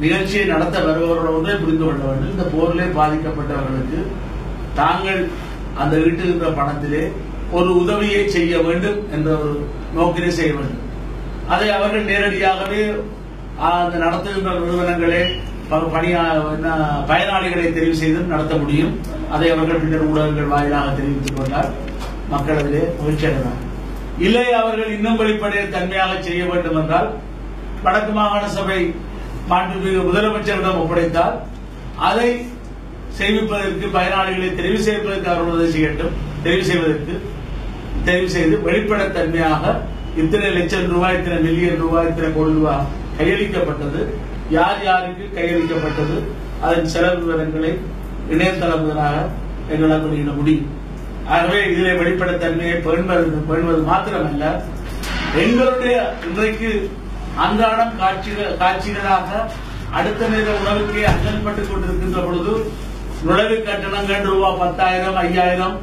நிகழ்ச்சியை நடத்த வருபவர்கள் புரிந்து கொள்ள வேண்டும். இந்த போரிலே பாதிக்கப்பட்டவர்களுக்கு தாங்கள் அந்த ஈட்டுகின்ற பணத்திலே ஒரு உதவியை செய்ய வேண்டும் என்ற ஒரு நோக்கிலே செய்ய வேண்டும். அதை அவர்கள் நேரடியாகவே அந்த நடத்துகின்ற நிறுவனங்களே ப- பணியா என்ன, பயனாளிகளை தெரிவு செய்து நடத்த முடியும். அதை அவர்கள் பின்னர் ஊடகங்கள் வாயிலாக தெரிவித்துக் கொண்டால் மக்கள் அதிலே மகிழ்ச்சி அடைந்தார் இல்லை அவர்கள் இன்னும் வெளிப்படைய தன்மையாக செய்ய வேண்டும் என்றால் வடக்கு மாகாண சபை மாண்புமிகு முதலமைச்சரிடம் ஒப்படைத்தால் அதை செய்விப்பதற்கு பயனாளிகளை தெரிவு செய்வதற்கு அவர் உதவி செய்யட்டும். தெரிவு செய்வதற்கு தெரிவு செய்து வெளிப்படைத்தன்மையாக இத்தனை லட்சம் ரூபாய் இத்தனை மில்லியன் ரூபாய் இத்தனை கோடி ரூபாய் கையளிக்கப்பட்டது. யார் யாருக்கு கையளிக்கப்பட்டது? அதன் செலவு விவரங்களை இணையதளம் முதலாக எங்களால் வெளியிட முடியும். ஆகவே இதிலே வெளிப்படைத்தன்மையை பேணுவது பேணுவது மாத்திரமல்ல. எங்களுடைய இன்றைக்கு அன்றாடம் காட்சிகள் காட்சிகளாக அடுத்த நேர உணவுக்கே அஞ்சல்பட்டுக் கொண்டிருக்கின்ற பொழுது நுழைவு கட்டணங்கள் ரூபாய் பத்தாயிரம் ஐயாயிரம்